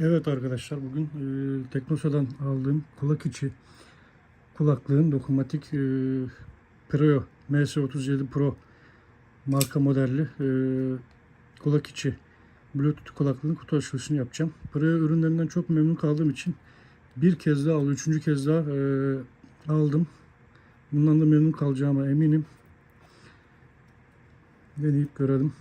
Evet arkadaşlar bugün e, Teknosa'dan aldığım kulak içi kulaklığın dokunmatik e, Pro MS37 Pro marka modelli e, kulak içi Bluetooth kulaklığın kutu açılışını yapacağım. Pro ürünlerinden çok memnun kaldığım için bir kez daha aldım, üçüncü kez daha e, aldım. Bundan da memnun kalacağıma eminim. Deneyip görelim.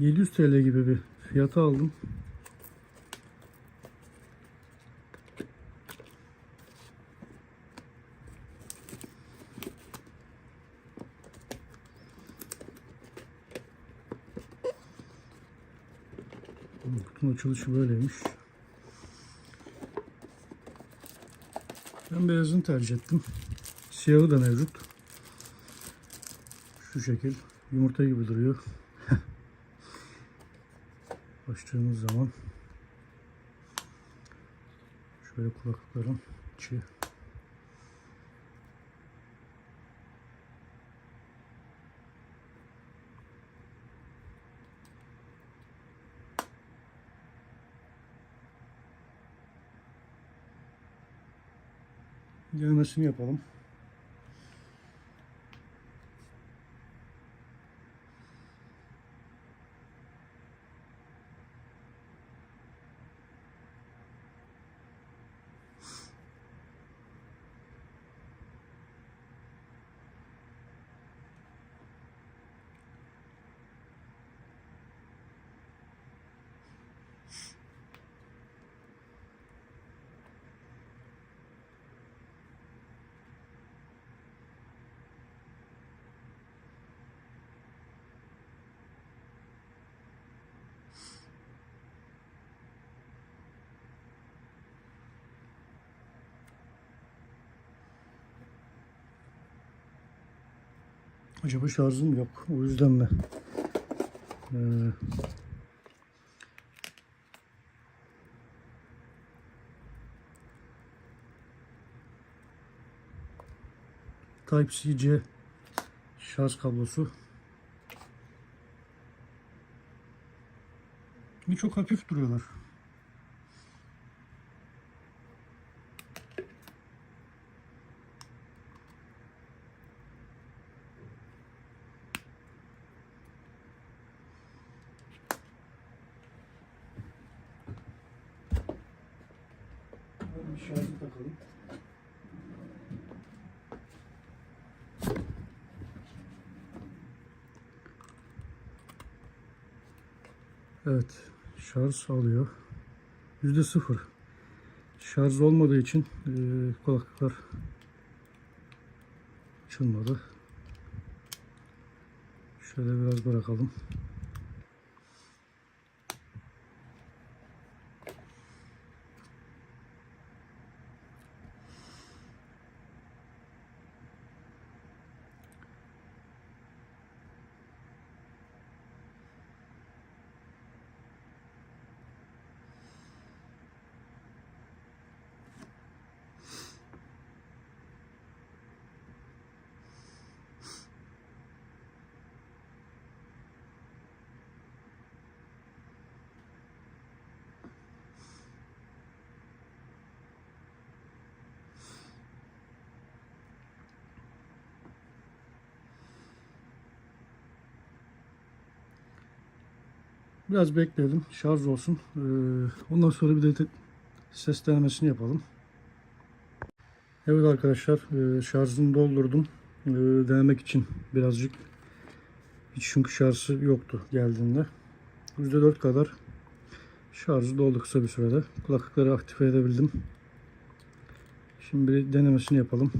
...700 TL gibi bir fiyata aldım. Kutunun açılışı böyleymiş. Ben beyazını tercih ettim. Siyahı da mevcut. Şu şekil. Yumurta gibi duruyor. Açtığımız zaman şöyle kulaklıkların içi Denemesini yapalım. Acaba şarjım yok. O yüzden mi? Ee, Type-C şarj kablosu. Çok hafif duruyorlar. Bir şarjı takalım. Evet, şarj alıyor. Yüzde sıfır. Şarj olmadığı için e, kulaklıklar açılmadı. Şöyle biraz bırakalım. Biraz bekleyelim. Şarj olsun. Ee, ondan sonra bir de ses denemesini yapalım. Evet arkadaşlar e, şarjını doldurdum. E, denemek için birazcık. Hiç çünkü şarjı yoktu geldiğinde. %4 kadar şarjı doldu kısa bir sürede. Kulaklıkları aktive edebildim. Şimdi bir denemesini yapalım.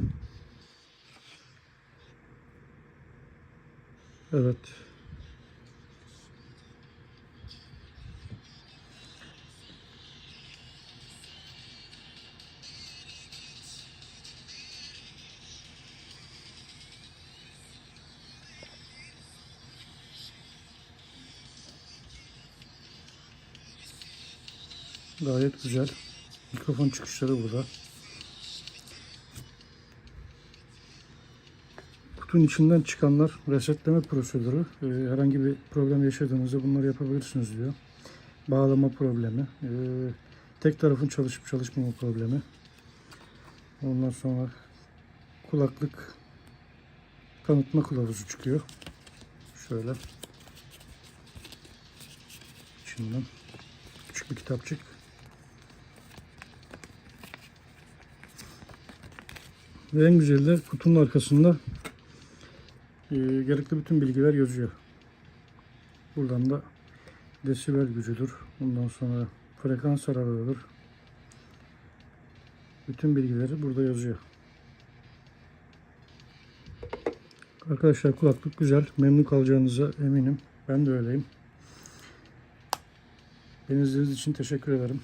Evet. Gayet güzel. Mikrofon çıkışları burada. Kutunun içinden çıkanlar resetleme prosedürü. Ee, herhangi bir problem yaşadığınızda bunları yapabilirsiniz diyor. Bağlama problemi. ee, tek tarafın çalışıp çalışmama problemi. Ondan sonra kulaklık tanıtma kılavuzu çıkıyor. Şöyle. İçinden küçük bir kitapçık. Ve en güzeli de kutunun arkasında e, gerekli bütün bilgiler yazıyor. Buradan da desibel gücüdür. Ondan sonra frekans aralığıdır. Bütün bilgileri burada yazıyor. Arkadaşlar kulaklık güzel. Memnun kalacağınıza eminim. Ben de öyleyim. Beni izlediğiniz için teşekkür ederim.